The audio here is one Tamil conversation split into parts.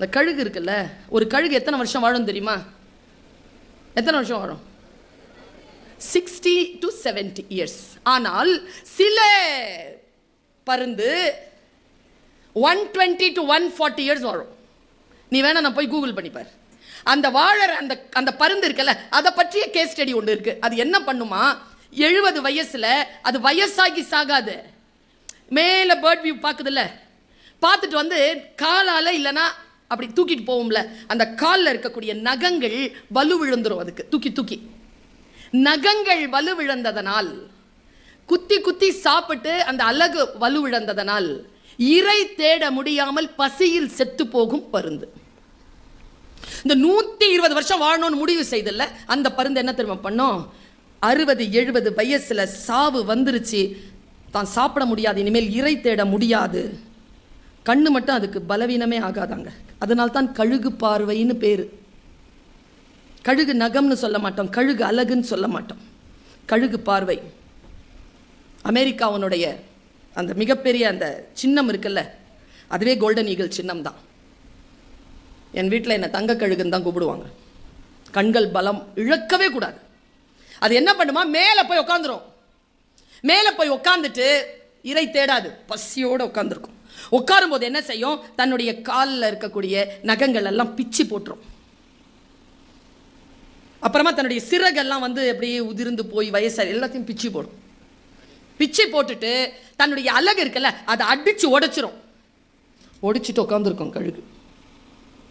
இந்த கழுகு இருக்குல்ல ஒரு கழுகு எத்தனை வருஷம் வாழும் தெரியுமா? எத்தனை வருஷம் வாழும்? சிக்ஸ்டி டு 70 இயர்ஸ் ஆனால் சில பருந்து one twenty to one forty years வாழும். நீ வேணா நான் போய் கூகுள் பண்ணிப்பார் அந்த வாழற அந்த அந்த பருந்து இருக்குல்ல அதை பற்றிய கேஸ் ஸ்டடி ஒன்று இருக்கு. அது என்ன பண்ணுமா? எழுபது வயசுல அது வயசாகி சாகாது. மேலே பேர்ட் வியூ பார்க்குதுல்ல. பார்த்துட்டு வந்து காலால் இல்லைன்னா அப்படி தூக்கிட்டு போவோம்ல அந்த காலில் இருக்கக்கூடிய நகங்கள் வலு விழுந்துரும் அதுக்கு. தூக்கி தூக்கி. நகங்கள் வலு விழுந்ததனால் குத்தி குத்தி சாப்பிட்டு அந்த அழகு வலு விழுந்ததனால் இறை தேட முடியாமல் பசியில் செத்து போகும் பருந்து. இந்த நூத்தி இருபது வருஷம் வாழணும்னு முடிவு செய்தல அந்த பருந்து என்ன தெரியுமா பண்ணோம்? அறுபது எழுபது வயசுல சாவு வந்துருச்சு. தான் சாப்பிட முடியாது இனிமேல் இறை தேட முடியாது. கண்ணு மட்டும் அதுக்கு பலவீனமே ஆகாதாங்க. அதனால்தான் கழுகு பார்வைன்னு பேர். கழுகு நகம்னு சொல்ல மாட்டோம் கழுகு அழகுன்னு சொல்ல மாட்டோம். கழுகு பார்வை. அமெரிக்காவனுடைய அந்த மிகப்பெரிய அந்த சின்னம் இருக்குல்ல அதுவே கோல்டன் ஈகிள் சின்னம் தான் என் வீட்டில் என்னை தங்க கழுகுன்னு தான் கூப்பிடுவாங்க. கண்கள் பலம் இழக்கவே கூடாது. அது என்ன பண்ணுமா? மேலே போய் உட்காந்துரும் மேலே போய் உட்காந்துட்டு இறை தேடாது. பசியோடு உட்காந்துருக்கும் உட்காரும் போது என்ன செய்யும்? தன்னுடைய காலில் இருக்கக்கூடிய நகங்கள் எல்லாம் பிச்சு போட்டுரும். அப்புறமா தன்னுடைய சிறகெல்லாம் வந்து அப்படியே உதிர்ந்து போய் வயசாக எல்லாத்தையும் பிச்சு போடும். பிச்சு போட்டுட்டு தன்னுடைய அழகு இருக்குல்ல அதை அடித்து உடைச்சிரும். ஒடிச்சிட்டு உட்காந்துருக்கும் கழுகு.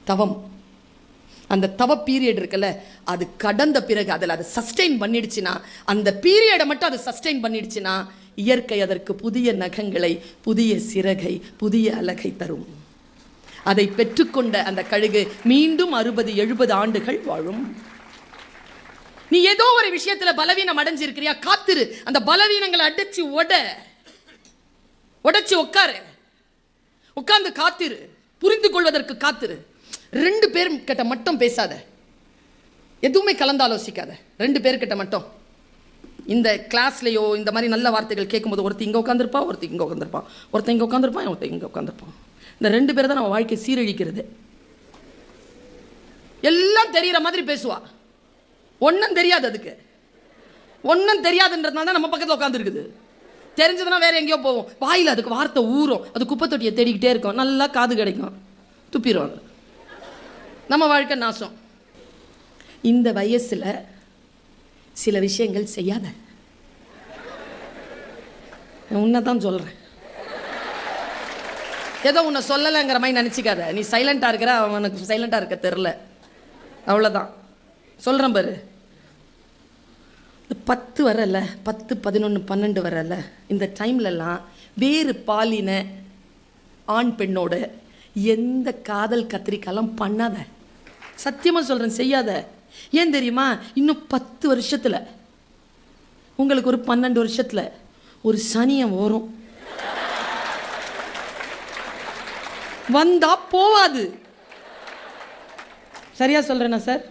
தவம். அந்த தவ பீரியட் இருக்குல்ல அது கடந்த பிறகு அதில் அதை சஸ்டெயின் பண்ணிடுச்சுன்னா அந்த பீரியடை மட்டும் அது சஸ்டெயின் பண்ணிடுச்சுன்னா இயற்கை அதற்கு புதிய நகங்களை புதிய சிறகை புதிய அழகை தரும். அதை பெற்றுக்கொண்ட அந்த கழுகு மீண்டும் அறுபது எழுபது ஆண்டுகள் வாழும். நீ ஏதோ ஒரு விஷயத்துல பலவீனம் அடைஞ்சிருக்கிறியா? காத்திரு. அந்த பலவீனங்களை அடைச்சு உட உடைச்சு உட்காரு. உட்கார்ந்து காத்திரு. புரிந்து கொள்வதற்கு காத்திரு. ரெண்டு பேர் கிட்ட மட்டும் பேசாத. எதுவுமே கலந்தாலோசிக்காத ரெண்டு பேர்கிட்ட மட்டும். இந்த கிளாஸ்லேயோ இந்த மாதிரி நல்ல வார்த்தைகள் கேட்கும்போது ஒருத்தர் இங்கே உட்காந்துருப்பா ஒருத்தர் இங்கே உட்காந்துருப்பான் ஒருத்தர் இங்கே உட்காந்துருப்பான் ஒருத்தர் இங்கே உட்காந்துருப்பான் இந்த ரெண்டு பேர் தான் நம்ம வாழ்க்கை சீரழிக்கிறது. எல்லாம் தெரியிற மாதிரி பேசுவா. ஒன்றும் தெரியாது அதுக்கு. ஒன்றும் தெரியாதுன்றதுனால தான் நம்ம பக்கத்தில் உட்காந்துருக்குது தெரிஞ்சதுன்னா வேறு எங்கேயோ போவோம். வாயில் அதுக்கு வார்த்தை ஊறும். அது குப்பை தொட்டியை தேடிக்கிட்டே இருக்கும். நல்லா காது கிடைக்கும். துப்பிடுவாங்க நம்ம வாழ்க்கை நாசம். இந்த வயசில் சில விஷயங்கள் செய்யாத. உன்னை தான் சொல்கிறேன் ஏதோ உன்னை சொல்லலைங்கிற மாதிரி நினச்சிக்காத. நீ சைலண்டாக இருக்கிற அவனுக்கு சைலண்டாக இருக்க தெரில அவ்வளோதான் சொல்கிறேன் பாரு. பத்து வரல பத்து பதினொன்று பன்னெண்டு வரல. இந்த டைம்லலாம் வேறு பாலின ஆண் பெண்ணோட எந்த காதல் கத்திரிக்காலாம் பண்ணாத. சத்தியமாக சொல்கிறேன் செய்யாத. ஏன் தெரியுமா? இன்னும் பத்து வருஷத்தில். உங்களுக்கு ஒரு பன்னெண்டு வருஷத்தில் ஒரு சனியம் வரும். வந்தா போவாது. சரியா சொல்றேனா சார்?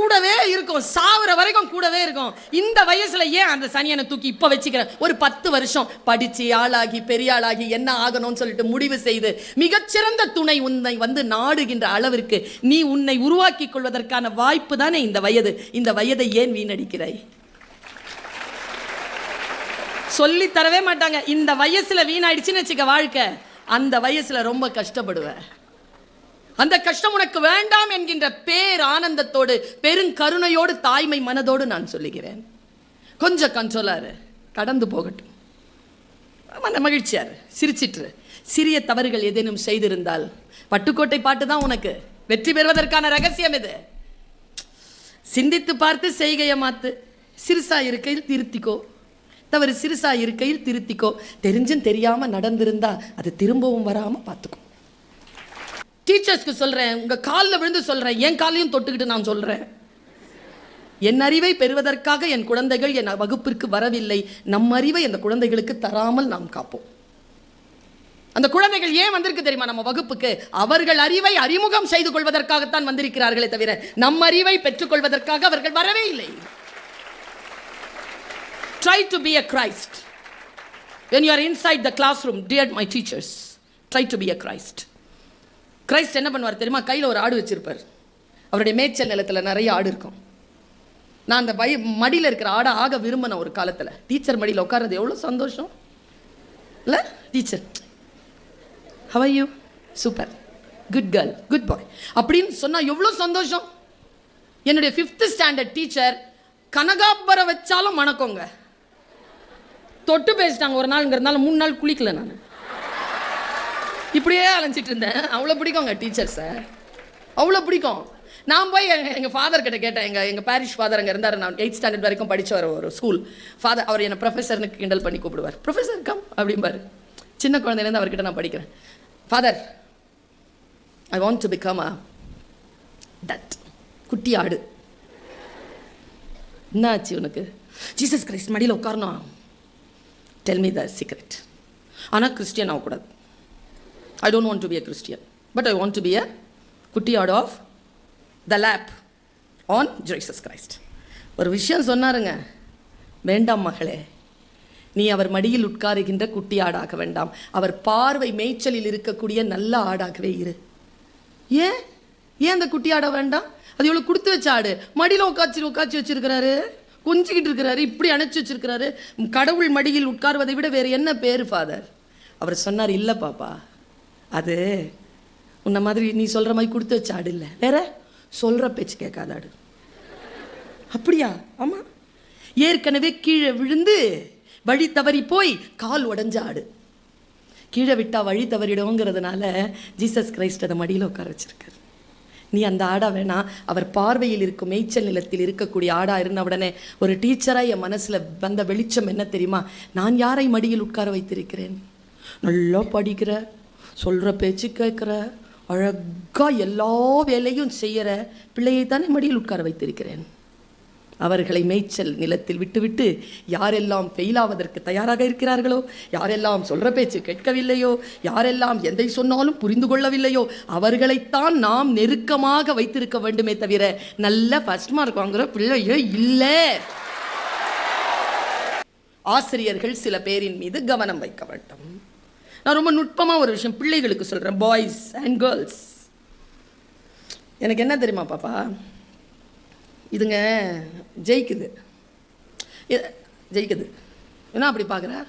கூடவே இருக்கும். சாவுற வரைக்கும் கூடவே இருக்கும். இந்த வயசுல ஏன் அந்த சனியனை தூக்கி இப்ப வச்சுக்கிறேன் ஒரு பத்து வருஷம் படிச்சு ஆளாகி பெரிய ஆளாகி என்ன ஆகணும்னு சொல்லிட்டு முடிவு செய்து மிகச்சிறந்த துணை உன்னை வந்து நாடுகின்ற அளவிற்கு நீ உன்னை உருவாக்கி கொள்வதற்கான வாய்ப்பு தானே இந்த வயது. இந்த வயதை ஏன் வீணடிக்கிறாய்? சொல்லி தரவே மாட்டாங்க. இந்த வயசுல வீணாயிடுச்சுன்னு வச்சுக்க வாழ்க்கை. அந்த வயசுல ரொம்ப கஷ்டப்படுவேன் அந்த கஷ்டம் உனக்கு வேண்டாம் என்கின்ற பேர் ஆனந்தத்தோடு பெருங்கருணையோடு தாய்மை மனதோடு நான் சொல்லுகிறேன். கொஞ்சம் கண்ட்ரோலாரு கடந்து போகட்டும். மன மகிழ்ச்சியாரு சிரிச்சிட்டு சிறிய தவறுகள் ஏதேனும் செய்திருந்தால் பட்டுக்கோட்டை பாட்டு தான் உனக்கு. வெற்றி பெறுவதற்கான ரகசியம் இது சிந்தித்து பார்த்து செய்கையை மாத்து. சிறுசா இருக்கையில் திருத்திக்கோ. தவறு சிறுசா இருக்கையில் திருத்திக்கோ. தெரிஞ்சும் தெரியாம நடந்திருந்தா அது திரும்பவும் வராம பார்த்துக்கோ டீச்சர்ஸ்க்கு சொல்கிறேன் உங்கள் காலில் விழுந்து சொல்கிறேன் என் காலையும் தொட்டுக்கிட்டு நான் சொல்கிறேன் என் அறிவை பெறுவதற்காக என் குழந்தைகள் என் வகுப்பிற்கு வரவில்லை. நம் அறிவை அந்த குழந்தைகளுக்கு தராமல் நாம் காப்போம். அந்த குழந்தைகள் ஏன் வந்திருக்கு தெரியுமா நம்ம வகுப்புக்கு? அவர்கள் அறிவை அறிமுகம் செய்து கொள்வதற்காகத்தான் வந்திருக்கிறார்களே தவிர நம் அறிவை பெற்றுக்கொள்வதற்காக அவர்கள் வரவே இல்லை. Try to be a Christ when you are inside the class room dear my teachers try to be a Christ Christ என்ன பண்ணுவார் தெரியுமா? கையில் ஒரு ஆடு வச்சுருப்பார். அவருடைய மேய்ச்சல் நிலத்தில் நிறைய ஆடு இருக்கும். நான் அந்த பய மடியில் இருக்கிற ஆடை ஆக விரும்பினேன் ஒரு காலத்தில் டீச்சர் மடியில் உட்கார்றது எவ்வளோ சந்தோஷம்? இல்லை? Teacher how are you super good girl good boy அப்படின்னு சொன்னால் எவ்வளோ சந்தோஷம்? என்னுடைய ஃபிஃப்த்து ஸ்டாண்டர்ட் டீச்சர் கனகாம்பரம் வச்சாலும் மணக்கோங்க. தொட்டு பேசிட்டாங்க. ஒரு நாள் இருந்தாலும் மூணு நாள் குளிக்கல நான். இப்படியே அலைஞ்சிட்டு இருந்தேன். அவ்வளோ பிடிக்குங்க டீச்சர்ஸை அவ்வளோ பிடிக்கும். நான் போய் எங்கள் எங்கள் ஃபாதர் கிட்ட கேட்டேன். எங்கள் எங்கள் பாரிஷ் ஃபாதர் அங்கே இருந்தார். நான் எயிட் ஸ்டாண்டர்ட் வரைக்கும் படிச்சவர் ஒரு ஸ்கூல் ஃபாதர் அவர் என்னை ப்ரொஃபஸர்னு கிண்டல் பண்ணி கூப்பிடுவார். ப்ரொஃபஸர் கம் அப்படிம்பார். சின்ன குழந்தையிலேருந்து அவர்கிட்ட நான் படிக்கிறேன். Father I want to become a that குட்டி ஆடு. என்ன ஆச்சு உனக்கு? ஜீசஸ் கிரைஸ்ட் மடியில் உட்காரணும். டெல் மீ த சீக்ரெட் ஆனால் கிறிஸ்டியன் ஆகக்கூடாது. I don't want to be a Christian but I want to be a குட்டி add of the lap on Jesus Christ ஒரு விஷயம் சொன்னாருங்க வேண்டாம் மகளே நீ அவர் மடியில் உட்காருகின்ற குட்டி ஆடாக வேண்டாம். அவர் பார்வை மேய்ச்சலில் இருக்கக்கூடிய நல்ல ஆடாகவே இரு. ஏன்? ஏன் அந்த குட்டி ஆட வேண்டாம்? அது இவ்வளோ கொடுத்து வச்ச ஆடு. மடியில் உட்காச்சி உட்காச்சி வச்சிருக்கிறாரு. கொஞ்சிக்கிட்டு இருக்கிறாரு இப்படி அணைச்சி வச்சிருக்கிறாரு. கடவுள் மடியில் உட்கார்வதை விட வேறு என்ன பேர் ஃபாதர் அவர் சொன்னார் இல்லை பாப்பா. அது உன்ன மாதிரி நீ சொல்கிற மாதிரி கொடுத்து வச்ச ஆடு இல்லை. வேற? சொல்கிற பேச்சு கேட்காத ஆடு. அப்படியா? ஆமாம் ஏற்கனவே கீழே விழுந்து வழி தவறி போய் கால் உடஞ்ச ஆடு. கீழே விட்டால் வழி தவறிடுவோங்கிறதுனால ஜீசஸ் கிரைஸ்ட் அதை மடியில் உட்கார வச்சிருக்காரு. நீ அந்த ஆடா வேணா அவர் பார்வையில் இருக்கும் மேய்ச்சல் நிலத்தில் இருக்கக்கூடிய ஆடா இருந்த உடனே ஒரு டீச்சராக என் மனசில் வந்த வெளிச்சம் என்ன தெரியுமா? நான் யாரை மடியில் உட்கார வைத்திருக்கிறேன்? நல்லா படிக்கிற சொல்கிற பேச்சு கேட்குற அழகாக எல்லா வேலையும் செய்கிற பிள்ளையை தானே மடியில் உட்கார வைத்திருக்கிறேன். அவர்களை மேய்ச்சல் நிலத்தில் விட்டுவிட்டு யாரெல்லாம் ஃபெயிலாவதற்கு தயாராக இருக்கிறார்களோ யாரெல்லாம் சொல்கிற பேச்சு கேட்கவில்லையோ யாரெல்லாம் எதை சொன்னாலும் புரிந்து கொள்ளவில்லையோ அவர்களைத்தான் நாம் நெருக்கமாக வைத்திருக்க வேண்டுமே தவிர நல்ல ஃபர்ஸ்ட் மார்க் வாங்குகிற பிள்ளையோ இல்லை. ஆசிரியர்கள் சில பேரின் மீது கவனம் வைக்க வேண்டும். நான் ரொம்ப நுட்பமாக ஒரு விஷயம் பிள்ளைகளுக்கு சொல்கிறேன் பாய்ஸ் அண்ட் கேர்ள்ஸ் எனக்கு என்ன தெரியுமா பாப்பா? இதுங்க ஜெயிக்குது. ஜெயிக்குது. என்ன அப்படி பார்க்குற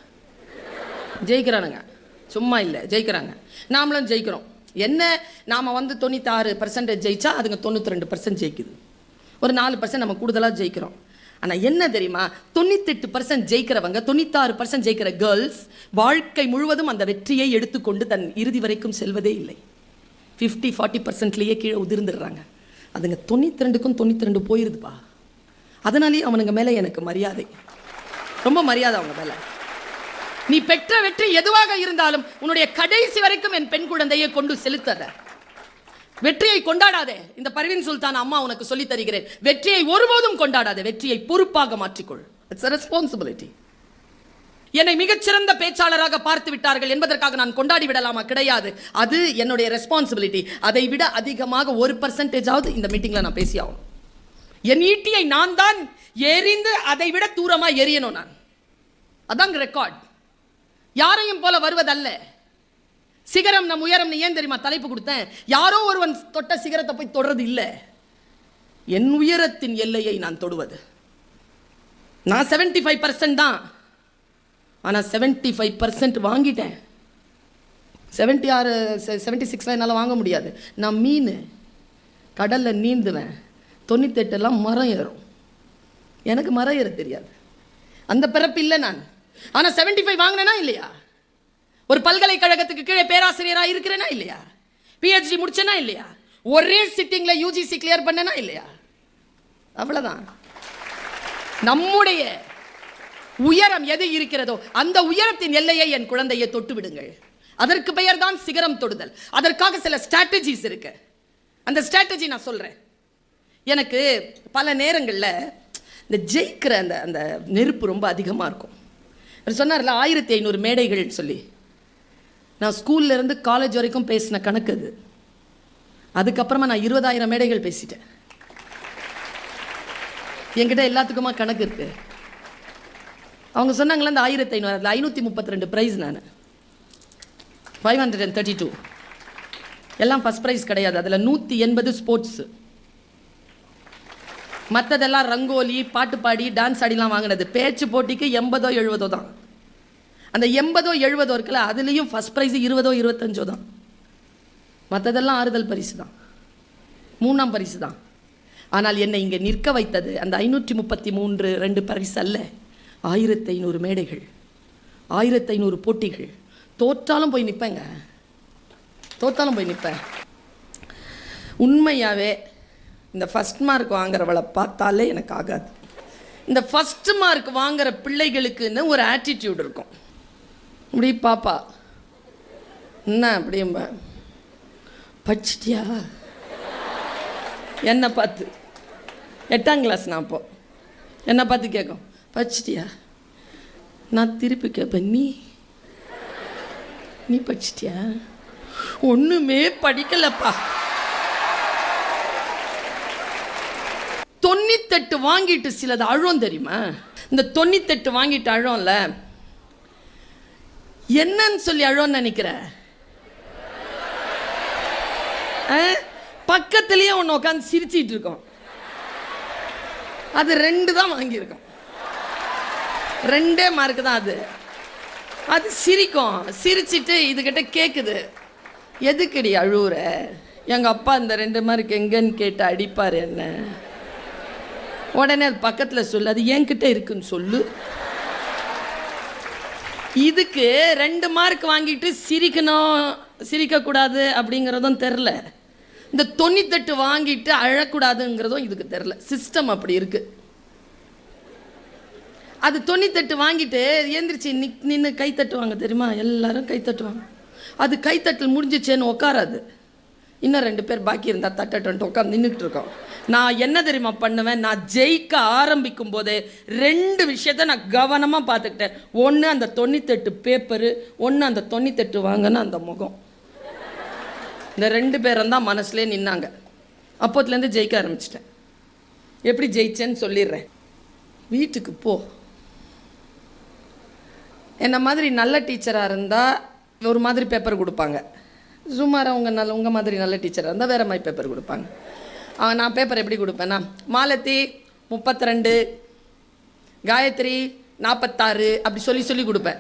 ஜெயிக்கிறானுங்க. சும்மா இல்லை ஜெயிக்கிறாங்க. நாமளும் ஜெயிக்கிறோம். என்ன? நாம் வந்து தொண்ணூத்தாறு பர்சன்டேஜ் ஜெயிச்சா அதுங்க தொண்ணூற்றி ரெண்டு பர்சன்ட் ஜெயிக்குது. ஒரு நாலு பர்சன்ட் நம்ம கூடுதலாக ஜெயிக்கிறோம். ஆனால் என்ன தெரியுமா? தொண்ணூத்தெட்டு பர்சன்ட் ஜெயிக்கிறவங்க தொண்ணூத்தாறு பர்சன்ட் ஜெயிக்கிற கேர்ள்ஸ் வாழ்க்கை முழுவதும் அந்த வெற்றியை எடுத்துக்கொண்டு தன் இறுதி வரைக்கும் செல்வதே இல்லை. ஃபிஃப்டி ஃபார்ட்டி பர்சன்ட்லேயே கீழே உதிர்ந்துடுறாங்க. அதுங்க தொண்ணூற்றி ரெண்டுக்கும் தொண்ணூற்றி ரெண்டு போயிருதுப்பா. அதனாலேயே அவனுங்க மேலே எனக்கு மரியாதை. ரொம்ப மரியாதை அவங்க மேலே. நீ பெற்ற வெற்றி எதுவாக இருந்தாலும் உன்னுடைய கடைசி வரைக்கும் என் பெண் குழந்தையை கொண்டு செலுத்தற. வெற்றியை கொண்டாடாதே. இந்த பர்வீன் சுல்தான் அம்மா உனக்கு சொல்லித் தருகிறேன். வெற்றியை ஒருபோதும் கொண்டாடாதே. வெற்றியை பொறுப்பாக மாற்றிக்கொள். இட்ஸ் ரெஸ்பான்சிபிலிட்டி என்னை மிகச்சிறந்த பேச்சாளராக பார்த்து விட்டார்கள் என்பதற்காக நான் கொண்டாடி விடலாமா? கிடையாது. அது என்னுடைய ரெஸ்பான்சிபிலிட்டி அதை விட அதிகமாக ஒரு பர்சன்டேஜாவது இந்த மீட்டிங்ல நான் பேசி ஆகணும் என் ஈட்டியை நான் தான் எரிந்து அதை விட தூரமா எரியணும் நான். அதாங்க ரெக்கார்ட் யாரையும் போல வருவதல்ல. சிகரம் நம் உயரம் ஏன் தெரியுமா தலைப்பு கொடுத்தேன்? யாரோ ஒருவன் தொட்ட சிகரத்தை போய் தொடுறது இல்லை. என் உயரத்தின் எல்லையை நான் தொடுவது. நான் 75% ஃபைவ் பர்சன்ட் தான். ஆனால் 75% ஃபைவ் பர்சன்ட் வாங்கிட்டேன். செவன்ட்டி ஆறு செவன்ட்டி சிக்ஸ்லாம் என்னால் வாங்க முடியாது. நான் மீன். கடலில் நீந்துவேன். தொண்ணூத்தெட்டெல்லாம் மரம் ஏறும். எனக்கு மரம் ஏற தெரியாது. அந்த பிறப்பு இல்லை நான். ஆனால் 75 ஃபைவ் வாங்கினேனா இல்லையா? ஒரு பல்கலைக்கழகத்துக்கு கீழே பேராசிரியராக இருக்கிறேனா இல்லையா? பிஹெச்டி முடிச்சேனா இல்லையா? ஒரே சிட்டிங்கில் யூஜிசி கிளியர் பண்ணனா இல்லையா? அவ்வளோதான் நம்முடைய உயரம் எது இருக்கிறதோ அந்த உயரத்தின் எல்லையை என் குழந்தையை தொட்டு விடுங்கள். அதற்கு பெயர் தான் சிகரம் தொடுதல். அதற்காக சில ஸ்ட்ராட்டஜிஸ் இருக்கு. அந்த ஸ்ட்ராட்டஜி நான் சொல்கிறேன் எனக்கு பல நேரங்களில் இந்த ஜெயிக்கிற அந்த அந்த நெருப்பு ரொம்ப அதிகமாக இருக்கும். அவர் சொன்னார்ல ஆயிரத்தி ஐநூறு மேடைகள் சொல்லி. நான் ஸ்கூல்ல இருந்து காலேஜ் வரைக்கும் பேசின கணக்கு அது. அதுக்கப்புறமா நான் இருபதாயிரம் மேடைகள் பேசிட்டேன். என்கிட்ட எல்லாத்துக்குமா கணக்கு இருக்கு? அவங்க சொன்னாங்களே அந்த ஆயிரத்தி ஐநூறு அதில் ஐநூற்றி முப்பத்தி ரெண்டு ப்ரைஸ் நான். Five hundred and thirty two எல்லாம் ஃபஸ்ட் ப்ரைஸ் கிடையாது. அதில் நூற்றி எண்பது ஸ்போர்ட்ஸு மற்றதெல்லாம் ரங்கோலி பாட்டு பாடி டான்ஸ் ஆடிலாம் வாங்கினது. பேச்சு போட்டிக்கு எண்பதோ எழுபதோ தான். அந்த எண்பதோ எழுபதோ இருக்குல்ல அதுலேயும் ஃபஸ்ட் ப்ரைஸ் இருபதோ இருபத்தஞ்சோ தான். மற்றதெல்லாம் ஆறுதல் பரிசு தான். மூணாம் பரிசு தான். ஆனால் என்னை இங்கே நிற்க வைத்தது அந்த ஐநூற்றி முப்பத்தி மூன்று ரெண்டு பரிசு அல்ல. ஆயிரத்தி ஐநூறு மேடைகள் ஆயிரத்தி ஐநூறு போட்டிகள். தோற்றாலும் போய் நிற்பேங்க. தோற்றாலும் போய் நிற்பேன். உண்மையாகவே இந்த ஃபஸ்ட் மார்க் வாங்குறவளை பார்த்தாலே எனக்கு ஆகாது. இந்த ஃபஸ்ட் மார்க் வாங்குற பிள்ளைகளுக்குன்னு ஒரு ஆட்டிடியூட் இருக்கும். இப்படி பாப்பா. என்ன அப்படிம்ப படிச்சிட்டியா? என்னை பார்த்து. எட்டாம் கிளாஸ் நான் அப்போ. என்னை பார்த்து கேட்கும் படிச்சிட்டியா? நான் திருப்பி கேட்பேன் நீ? நீ படிச்சிட்டியா? ஒன்றுமே படிக்கலப்பா. தொண்ணூத்தெட்டு வாங்கிட்டு சிலது அழும் தெரியுமா? இந்த தொண்ணூத்தெட்டு வாங்கிட்டு அழும்ல என்னன்னு சொல்லி அழோன்னு நினைக்கிற ஆ? ஒன்று உட்காந்து சிரிச்சிட்டு இருக்கோம். அது ரெண்டு தான் வாங்கியிருக்கோம். ரெண்டே மார்க் தான் அது. அது சிரிக்கும். சிரிச்சிட்டு இதுகிட்ட கேட்குது எதுக்கடி அழுவுற? எங்க அப்பா இந்த ரெண்டு மார்க் எங்கன்னு கேட்டு அடிப்பார் என்ன? உடனே அது பக்கத்தில் சொல்லு. அது என்கிட்ட இருக்குன்னு சொல்லு. இதுக்கு ரெண்டு மார்க் வாங்கிட்டு சிரிக்கணும் சிரிக்கக்கூடாது அப்படிங்கிறதும் தெரில இந்த தொண்ணூத்தெட்டு வாங்கிட்டு அழக்கூடாதுங்கிறதும் இதுக்கு தெரில சிஸ்டம் அப்படி இருக்கு. அது தொண்ணூத்தெட்டு வாங்கிட்டு எந்திரிச்சு நிக் நின்று கை தட்டுவாங்க தெரியுமா? எல்லாரும் கை தட்டுவாங்க. அது கைத்தட்டல் முடிஞ்சிச்சேன்னு உட்காராது இன்னும் ரெண்டு பேர் பாக்கி இருந்தால் தட்டட்டு உட்காந்து நின்றுட்டு இருக்கோம். நான் என்ன தெரியுமா பண்ணுவேன்? நான் ஜெயிக்க ஆரம்பிக்கும் போதே ரெண்டு விஷயத்த நான் கவனமாக பார்த்துக்கிட்டேன். ஒன்று அந்த தொண்ணூத்தெட்டு பேப்பரு ஒன்று அந்த தொண்ணூத்தெட்டு வாங்கின அந்த முகம். இந்த ரெண்டு பேரும் தான் மனசுலே நின்னாங்க. அப்போத்துலேருந்து ஜெயிக்க ஆரம்பிச்சிட்டேன். எப்படி ஜெயிச்சேன்னு சொல்லிடுறேன். வீட்டுக்கு போ. என்ன மாதிரி நல்ல டீச்சராக இருந்தால் ஒரு மாதிரி பேப்பர் கொடுப்பாங்க. சுமாராக உங்கள் நல்ல உங்கள் மாதிரி நல்ல டீச்சராக இருந்தால் வேறு மாதிரி பேப்பர் கொடுப்பாங்க. நான் பேப்பர் எப்படி கொடுப்பேன்னா மாலத்தி முப்பத்தி ரெண்டு காயத்ரி நாற்பத்தாறு அப்படி சொல்லி சொல்லி கொடுப்பேன்.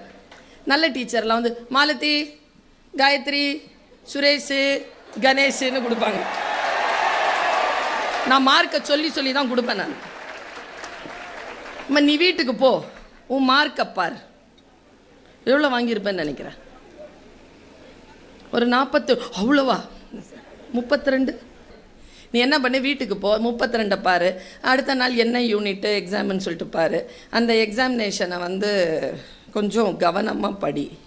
நல்ல டீச்சர்லாம் வந்து மாலதி காயத்ரி சுரேஷ் கணேஷுன்னு கொடுப்பாங்க. நான் மார்க்கை சொல்லி சொல்லி தான் கொடுப்பேன் நான். அம்மா நீ வீட்டுக்கு போ உன் மார்க்கை பார். எவ்வளோ வாங்கியிருப்பேன்னு நினைக்கிறேன்? ஒரு நாற்பத்து அவ்வளோவா? முப்பத்தி ரெண்டு நீ என்ன பண்ணு வீட்டுக்கு போ முப்பத்தி ரெண்டை பாரு. அடுத்த நாள் என்ன யூனிட்டு எக்ஸாம்னு சொல்லிட்டு பாரு. அந்த எக்ஸாமினேஷனை வந்து கொஞ்சம் கவனமாக படி.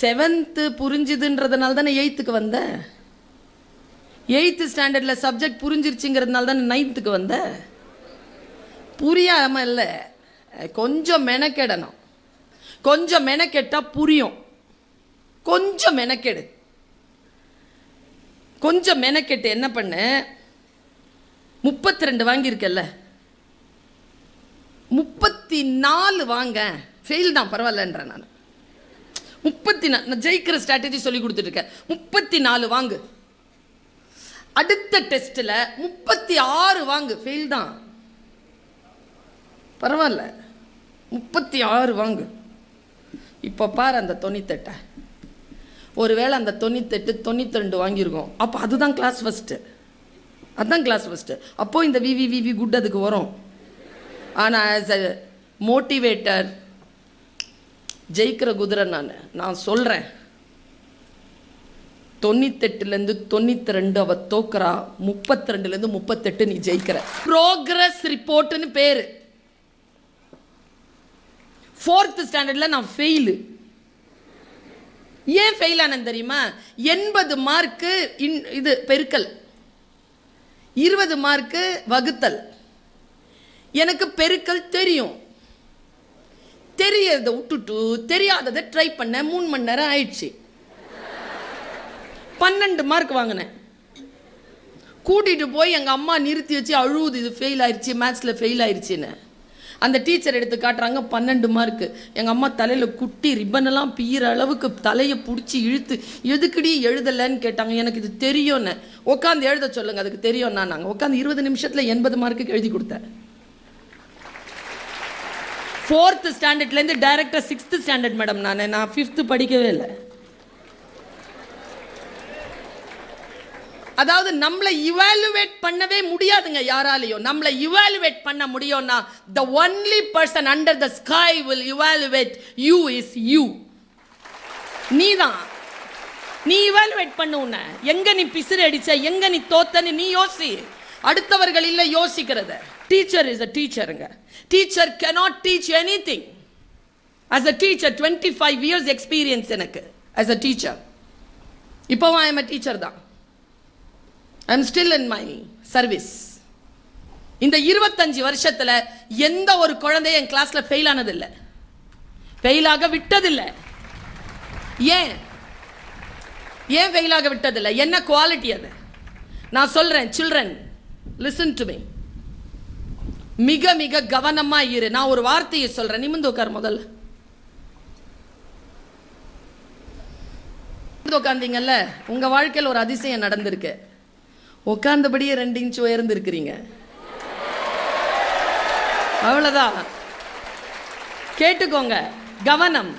செவன்த்து புரிஞ்சுதுன்றதுனால தானே எயித்துக்கு வந்த? எயித்து ஸ்டாண்டர்டில் சப்ஜெக்ட் புரிஞ்சிருச்சுங்கிறதுனால தானே நைன்த்துக்கு வந்த? புரியாமல் இல்லை. கொஞ்சம் மெனக்கெடணும். கொஞ்சம் மெனக்கெட்டால் புரியும். கொஞ்சம் மெனக்கெடு. கொஞ்சம் மெனக்கெட்டு என்ன பண்ணு? முப்பத்தி ரெண்டு வாங்கியிருக்கல்ல? முப்பத்தி நாலு வாங்க. ஃபெயில் தான் பரவாயில்லன்றேன் நான். முப்பத்தி நாலு நான் ஜெயிக்கிற ஸ்ட்ராட்டஜி சொல்லி கொடுத்துட்ருக்கேன் முப்பத்தி நாலு வாங்கு. அடுத்த டெஸ்ட்டில் முப்பத்தி ஆறு வாங்கு. ஃபெயில் தான். பரவாயில்ல. முப்பத்தி ஆறு வாங்கு. இப்போ பாரு அந்த தொண்ணூத்தெட்டை ஒருவேளை அந்த தொண்ணூத்தெட்டு தொண்ணூத்தி ரெண்டு வாங்கியிருக்கோம். அப்போ அதுதான் கிளாஸ் ஃபஸ்ட்டு அதுதான் கிளாஸ் ஃபஸ்ட்டு அப்போது இந்த விவி விவி குட் அதுக்கு வரும். ஆனால் ஆஸ் அ மோட்டிவேட்டர் ஜெயிக்கிற குதிரை நான் நான் சொல்கிறேன் தொண்ணூத்தெட்டுலேருந்து தொண்ணூற்றி ரெண்டு அவள் தோக்குறா. முப்பத்தி ரெண்டுலேருந்து முப்பத்தெட்டு நீ ஜெயிக்கிற. ப்ரோக்ரஸ் ரிப்போர்ட்டுன்னு பேர். ஃபோர்த்து ஸ்டாண்டர்டில் நான் ஃபெயிலு ஏன் ஃபெயில் ஆனது தெரியுமா? எண்பது மார்க்கு இன் இது பெருக்கல். இருபது மார்க்கு வகுத்தல். எனக்கு பெருக்கல் தெரியும். தெரியறதை விட்டுட்டு தெரியாததை ட்ரை பண்ண மூணு மணி நேரம் ஆயிடுச்சு. பன்னெண்டு மார்க் வாங்கினேன். கூட்டிகிட்டு போய் எங்கள் அம்மா நிறுத்தி வச்சு அழுவுது இது ஃபெயில் ஆயிடுச்சு மேத்ஸில் ஃபெயில் ஆயிடுச்சுன்னு அந்த டீச்சர் எடுத்து காட்டுறாங்க பன்னெண்டு மார்க்கு எங்கள் அம்மா தலையில் குட்டி ரிப்பனெல்லாம் பீற அளவுக்கு தலையை பிடிச்சி இழுத்து எதுக்குடி எழுதலைன்னு கேட்டாங்க. எனக்கு இது தெரியும்னு. உட்காந்து எழுத சொல்லுங்கள் அதுக்கு தெரியும்னா நாங்கள் உட்காந்து இருபது நிமிஷத்தில் எண்பது மார்க்குக்கு எழுதி கொடுத்தேன். ஃபோர்த்து ஸ்டாண்டர்ட்லேருந்து டைரக்டாக சிக்ஸ்த்து ஸ்டாண்டர்ட் மேடம் நான். நான் ஃபிஃப்த்து படிக்கவே இல்லை. அதாவது நம்மளை இவாலுவேட் பண்ணவே முடியாதுங்க யாராலையும் நம்மளை இவாலுவேட் பண்ண முடியும்னா the only person under the sky will evaluate you is you நீ தான் நீ இவாலுவேட் பண்ண உன்ன. எங்க நீ பிசிறு அடிச்ச எங்க நீ தோத்தன்னு நீ யோசி. அடுத்தவர்கள் இல்லை யோசிக்கிறத. Teacher is a டீச்சருங்க teacher cannot teach anything as a teacher twenty five years experience எனக்கு. அஸ் அ டீச்சர் இப்போவும் ஐ எம் டீச்சர் தான். I'm still in my service இந்த இருபத்தஞ்சு வருஷத்தில் எந்த ஒரு குழந்தையும் என் கிளாஸில் ஃபெயில் ஆனதில்லை. ஃபெயிலாக விட்டதில்லை. ஏன்? ஏன் ஃபெயிலாக விட்டதில்லை? என்ன குவாலிட்டி அது? நான் சொல்கிறேன் சில்ட்ரன் லிசன் டு மீ மிக மிக கவனமாக இரு. நான் ஒரு வார்த்தையை சொல்கிறேன் நிமிந்து உட்கார் முதல்ல. உட்காந்தீங்கல்ல உங்கள் வாழ்க்கையில் ஒரு அதிசயம் நடந்திருக்கு. உட்கார்ந்தபடியே ரெண்டு இன்ச் உயர்ந்து இருக்கிறீங்க அவ்வளோதான் கேட்டுக்கோங்க கவனம்.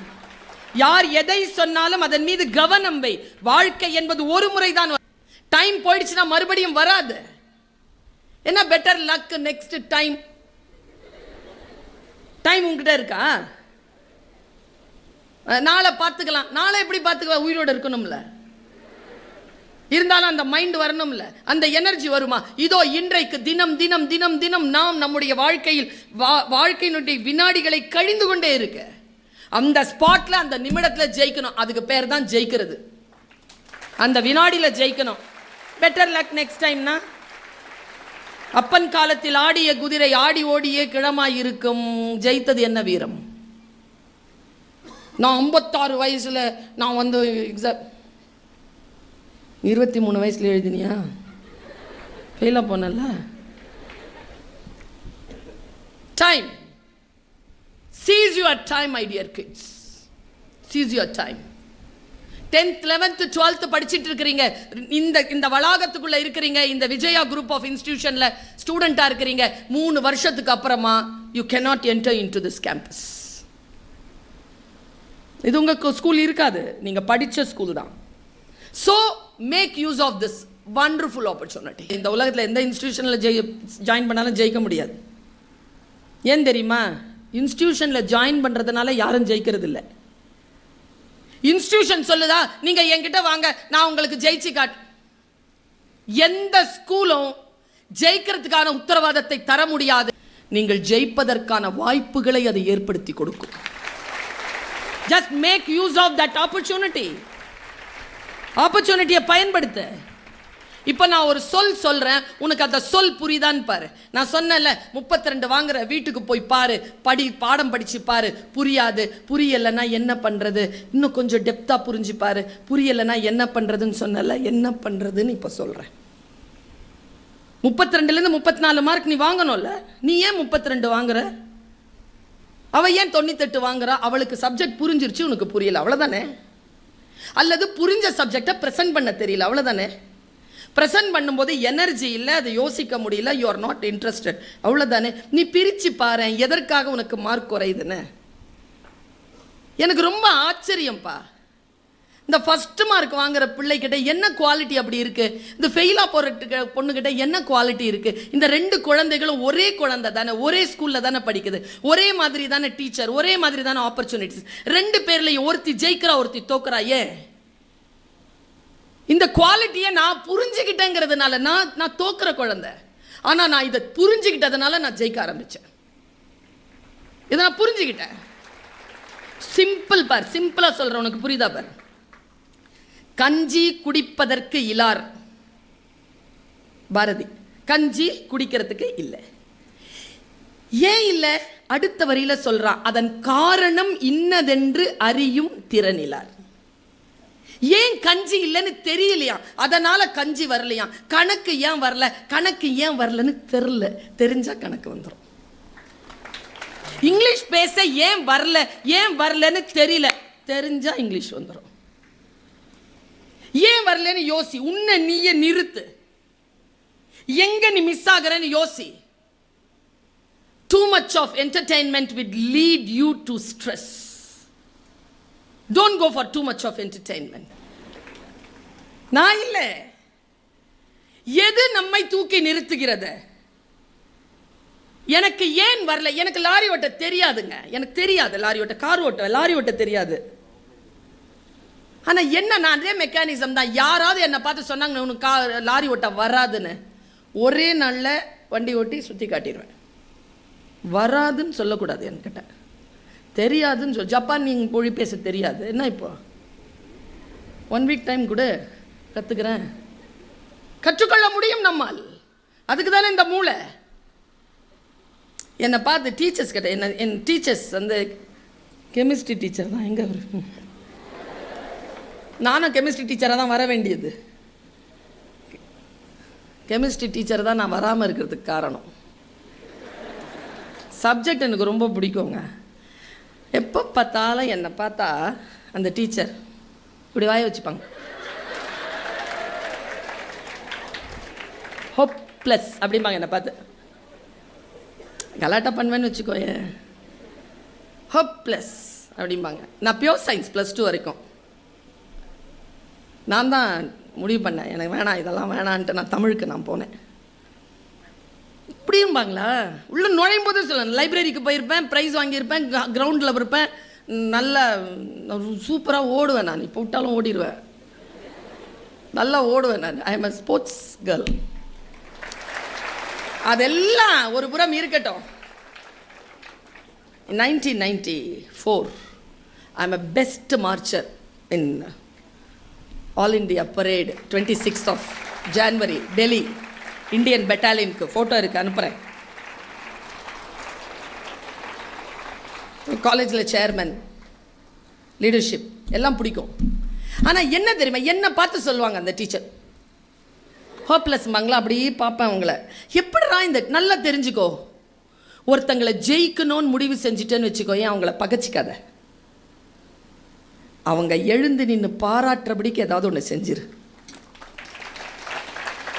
யார் எதை சொன்னாலும் அதன் மீது கவனம் வை. வாழ்க்கை என்பது ஒரு முறைதான். டைம் போயிடுச்சுன்னா மறுபடியும் வராது. என்ன better luck next time time உங்ககிட்ட இருக்கா? நாளை பார்த்துக்கலாம். நாளை எப்படி பார்த்துக்கலாம்? உயிரோடு இருக்கணும்ல. இருந்தாலும் அந்த மைண்ட் வரணும்ல. அந்த எனர்ஜி வருமா? இதோ இன்றைக்கு தினம் தினம் தினம் தினம் நாம் நம்முடைய வாழ்க்கையில் வா- வாழ்க்கையினுடைய வினாடிகளை கழிந்து கொண்டே இருக்க. அந்த ஸ்பாட்ல அந்த நிமிடத்துல ஜெயிக்கணும். அதுக்கு பேர் தான் ஜெயிக்கிறது. அந்த வினாடியில ஜெயிக்கணும். பெட்டர் லக் நெக்ஸ்ட் டைம்னா அப்பன் காலத்தில் ஆடிய குதிரை ஆடி ஓடியே கிழமாய் இருக்கும். ஜெயித்தது என்ன வீரம்? நான் ஐம்பத்தாறு வயசுல நான் வந்து எக்ஸாம் இருபத்தி மூணு வயசில் எழுதினியா? ஃபெயிலாக போனல time seize your time my dear kids seize your time tenth eleventh twelfth படிச்சுட்டு இருக்கிறீங்க. இந்த இந்த வளாகத்துக்குள்ளே இருக்கிறீங்க. இந்த விஜயா குரூப் ஆஃப் இன்ஸ்டியூஷனில் ஸ்டூடெண்ட்டாக இருக்கிறீங்க. மூணு வருஷத்துக்கு அப்புறமா you cannot enter into this campus இது உங்கள் ஸ்கூல் இருக்காது. நீங்கள் படித்த ஸ்கூல் தான். So make use of this wonderful opportunity இந்த உலகத்தில் எந்த இன்ஸ்டியூஷனில் ஜெய் ஜாயின் பண்ணாலும் ஜெயிக்க முடியாது. ஏன் தெரியுமா? இன்ஸ்டியூஷனில் ஜாயின் பண்ணுறதுனால யாரும் ஜெயிக்கிறது இல்லை இன்ஸ்டியூஷன் சொல்லுதா நீங்கள் என்கிட்ட வாங்க நான் உங்களுக்கு ஜெயிச்சு காட் எந்த ஸ்கூலும் ஜெயிக்கிறதுக்கான உத்தரவாதத்தை தர முடியாது. நீங்கள் ஜெயிப்பதற்கான வாய்ப்புகளை அது ஏற்படுத்தி கொடுக்கும். Just make use of that opportunity ஆப்பர்ச்சுனிட்டியை பயன்படுத்து. இப்போ நான் ஒரு சொல் சொல்கிறேன் உனக்கு அந்த சொல் புரியுதான்னு பாரு. நான் சொன்னேன்ல முப்பத்தி ரெண்டு வாங்குற வீட்டுக்கு போய் பாரு. படி பாடம் படிச்சு பாரு. புரியாது. புரியலைன்னா என்ன பண்ணுறது இன்னும் கொஞ்சம் டெப்த்தாக புரிஞ்சு பாரு. புரியலைன்னா என்ன பண்ணுறதுன்னு சொன்னல என்ன பண்ணுறதுன்னு இப்போ சொல்கிறேன் முப்பத்தி ரெண்டுலேருந்து முப்பத்தி நாலு மார்க் நீ வாங்கணும்ல. நீ ஏன் முப்பத்தி ரெண்டு வாங்குற? அவள் ஏன் தொண்ணூத்தெட்டு வாங்குறா? அவளுக்கு சப்ஜெக்ட் புரிஞ்சிருச்சு உனக்கு புரியல. அவ்வளோதானே அல்லது புரிஞ்ச சப்ஜெக்டை ப்ரெசென்ட் பண்ண தெரியல. அவ்வளோதானே ப்ரெசென்ட் பண்ணும்போது எனர்ஜி இல்லை அதை யோசிக்க முடியல யூ ஆர் நாட் இன்ட்ரெஸ்டட் அவ்வளோதானே நீ பிரித்து பாரு எதற்காக உனக்கு மார்க் குறையுதுன்னு? எனக்கு ரொம்ப ஆச்சரியம்ப்பா இந்த ஃபஸ்ட்டு மார்க் வாங்குற பிள்ளைகிட்ட என்ன குவாலிட்டி அப்படி இருக்குது இந்த ஃபெயிலாக போகிற பொண்ணுக்கிட்ட என்ன குவாலிட்டி இருக்குது இந்த ரெண்டு குழந்தைகளும் ஒரே குழந்தை தானே ஒரே ஸ்கூலில் தானே படிக்குது. ஒரே மாதிரி தானே டீச்சர் ஒரே மாதிரி தானே ஆப்பர்ச்சுனிட்டிஸ் ரெண்டு பேர்லையும் ஒருத்தி ஜெயிக்கிறா ஒருத்தி தோக்குறா ஏன் இந்த குவாலிட்டியை நான் புரிஞ்சுக்கிட்டேங்கிறதுனால நான் நான் தோக்குற குழந்தை. ஆனால் நான் இதை புரிஞ்சுக்கிட்டதுனால நான் ஜெயிக்க ஆரம்பித்தேன் இதை நான் புரிஞ்சுக்கிட்டேன் சிம்பிள் பார் சிம்பிளாக சொல்கிறேன் உனக்கு புரியுதா பார்? கஞ்சி குடிப்பதற்கு இலார். பாரதி கஞ்சி குடிக்கிறதுக்கு இல்லை. ஏன் இல்லை? அடுத்த வரியில சொல்றான் அதன் காரணம் இன்னதென்று அறியும் திறனிலார். ஏன் கஞ்சி இல்லைன்னு தெரியலையா? அதனால கஞ்சி வரலையா? கணக்கு ஏன் வரல? கணக்கு ஏன் வரலன்னு தெரியல. தெரிஞ்சா கணக்கு வந்துடும் இங்கிலீஷ் பேச ஏன் வரல? ஏன் வரலன்னு தெரியல. தெரிஞ்சா இங்கிலீஷ் வந்துடும் ஏன் வரலன்னு யோசி. உன்னை நீயே நிறுத்து. எங்க நீ மிஸ் ஆகிறன்னு யோசி. Too much of entertainment will lead you to stress don't go for too much of entertainment நான் இல்லை. எது நம்மை தூக்கி நிறுத்துகிறது? எனக்கு ஏன் வரல? எனக்கு லாரி ஓட்ட தெரியாதுங்க. எனக்கு தெரியாது. லாரி ஓட்ட கார் ஓட்ட லாரி ஓட்ட தெரியாது. ஆனால் என்ன நான் அதே மெக்கானிசம் தான். யாராவது என்னை பார்த்து சொன்னாங்க உனக்கு கா லாரி ஓட்ட வராதுன்னு. ஒரே நாளில் வண்டி ஓட்டி சுற்றி காட்டிடுவேன் வராதுன்னு சொல்லக்கூடாது என்கிட்ட. தெரியாதுன்னு சொல் ஜப்பான் நீங்கள் மொழி பேச தெரியாது. என்ன இப்போ? ஒன் வீக் டைம் கூட கற்றுக்கிறேன் கற்றுக்கொள்ள முடியும் நம்மால். அதுக்கு தானே இந்த மூளை. என்னை பார்த்து டீச்சர்ஸ் கிட்ட என்ன என் டீச்சர்ஸ் அந்த கெமிஸ்ட்ரி டீச்சர் தான். எங்கே அவர்? நானும் கெமிஸ்ட்ரி டீச்சராக தான் வர வேண்டியது. கெமிஸ்ட்ரி டீச்சர் தான் நான் வராமல் இருக்கிறதுக்கு காரணம். சப்ஜெக்ட் எனக்கு ரொம்ப பிடிக்குங்க. எப்போ பார்த்தாலும் என்னை பார்த்தா அந்த டீச்சர் இப்படி வாய வச்சுப்பாங்க. ஹோப் ப்ளஸ் அப்படிம்பாங்க என்னை பார்த்து. கலாட்டா பண்ணுவேன்னு வச்சுக்கோயே ஹோப் ப்ளஸ் அப்படிம்பாங்க. நான் பியோர் சயின்ஸ் ப்ளஸ் டூ வரைக்கும். நான் தான் முடிவு பண்ணேன். எனக்கு வேணாம் இதெல்லாம் வேணான்ட்டு நான் தமிழுக்கு நான் போனேன். இப்படியும்பாங்களா உள்ளே நுழையும் போது சொல்லுவேன் லைப்ரரிக்கு போயிருப்பேன் ப்ரைஸ் வாங்கியிருப்பேன் கிரவுண்டில் இருப்பேன். நல்லா சூப்பராக ஓடுவேன் நான். இப்போ விட்டாலும் ஓடிடுவேன் நல்லா ஓடுவேன் நான். I am a sports girl அதெல்லாம் ஒரு புறம் இருக்கட்டும். Nineteen ninety four I am a best marcher in all India parade twenty sixth of January Delhi Indian பெட்டாலியனுக்கு photo இருக்குது அனுப்புகிறேன் காலேஜில் சேர்மன் லீடர்ஷிப் எல்லாம் பிடிக்கும். ஆனால் என்ன தெரியுமா என்ன பார்த்து சொல்லுவாங்க அந்த டீச்சர் ஹோப்லெஸ் மங்களா அப்படியே பார்ப்பேன் உங்களை. எப்படிடா இந்த நல்லா தெரிஞ்சுக்கோ. ஒருத்தங்களை ஜெயிக்கணும்னு முடிவு செஞ்சுட்டேன்னு வச்சுக்கோ ஏன் அவங்கள பகச்சிக்காத? அவங்க எழுந்து நின்று பாராட்டுறபடிக்கு ஏதாவது ஒன்று செஞ்சிரு.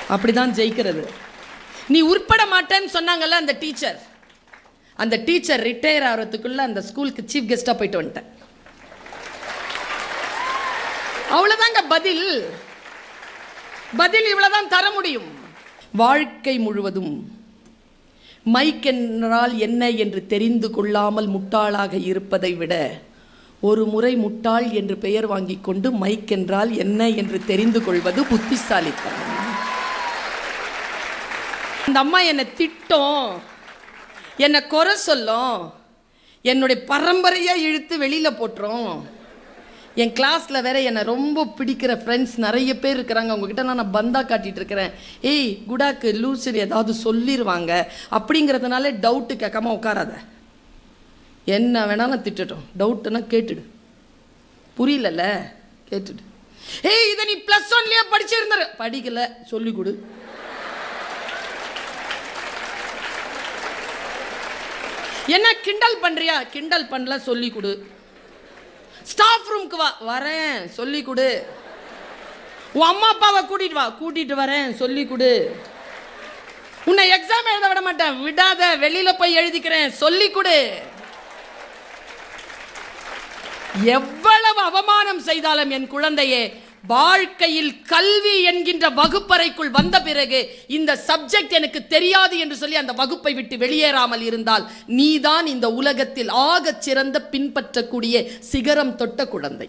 அப்படிதான் ஜெயிக்கிறது. நீ உட்பட மாட்டேன்னு சொன்னாங்கல்ல அந்த டீச்சர். அந்த டீச்சர் ரிட்டையர் ஆகிறதுக்குள்ள அந்த ஸ்கூலுக்கு சீஃப் கெஸ்டாக போயிட்டு வந்துட்டேன். அவ்வளோதாங்க பதில். பதில் இவ்வளோதான் தர முடியும். வாழ்க்கை முழுவதும் மைக் என்றால் என்ன என்று தெரிந்து கொள்ளாமல் முட்டாளாக இருப்பதை விட ஒரு முறை முட்டாள் என்று பெயர் வாங்கிக் கொண்டு மைக் என்றால் என்ன என்று தெரிந்து கொள்வது புத்திசாலித்தனம். அந்த அம்மா என்னை திட்டம். என்னை குறை சொல்லும். என்னுடைய பரம்பரையாக இழுத்து வெளியில் போட்டுரும். என் கிளாஸில் வேற என்னை ரொம்ப பிடிக்கிற ஃப்ரெண்ட்ஸ் நிறைய பேர் இருக்கிறாங்க. அவங்கக்கிட்ட நான் பந்தா காட்டிகிட்டு இருக்கிறேன். ஏய் குடாக்கு லூசுன்னு ஏதாவது சொல்லிடுவாங்க அப்படிங்கிறதுனால டவுட்டு கேட்காம உட்காராத. என்ன வேணாலும் திட்டட்டும். டவுட்டுன்னா கேட்டுடு. புரியலல்ல? கேட்டுடு. ஏய் இதை நீ ப்ளஸ் ஒன்லேயே படிச்சிருந்தாரு படிக்கல. சொல்லி கொடு. என்ன கிண்டல் பண்ணுறியா கிண்டல் பண்ணல சொல்லி கொடு. ஸ்டாஃப் ரூம்க்கு வா. வரேன். சொல்லி கொடு. உன் அம்மா அப்பாவை கூட்டிட்டு வா. கூட்டிட்டு வரேன். சொல்லி கொடு. உன்னை எக்ஸாம் எழுத விட மாட்டேன். விடாத. வெளியில போய் எழுதிக்கிறேன். சொல்லி கொடு. எவ்வளவு அவமானம் செய்தாலும் என் குழந்தையே வாழ்க்கையில் கல்வி என்கின்ற வகுப்பறைக்குள் வந்த பிறகு இந்த சப்ஜெக்ட் எனக்கு தெரியாது என்று சொல்லி அந்த வகுப்பை விட்டு வெளியேறாமல் இருந்தால் நீதான் இந்த உலகத்தில் ஆகச் சிறந்த பின்பற்றக்கூடிய சிகரம் தொட்ட குழந்தை.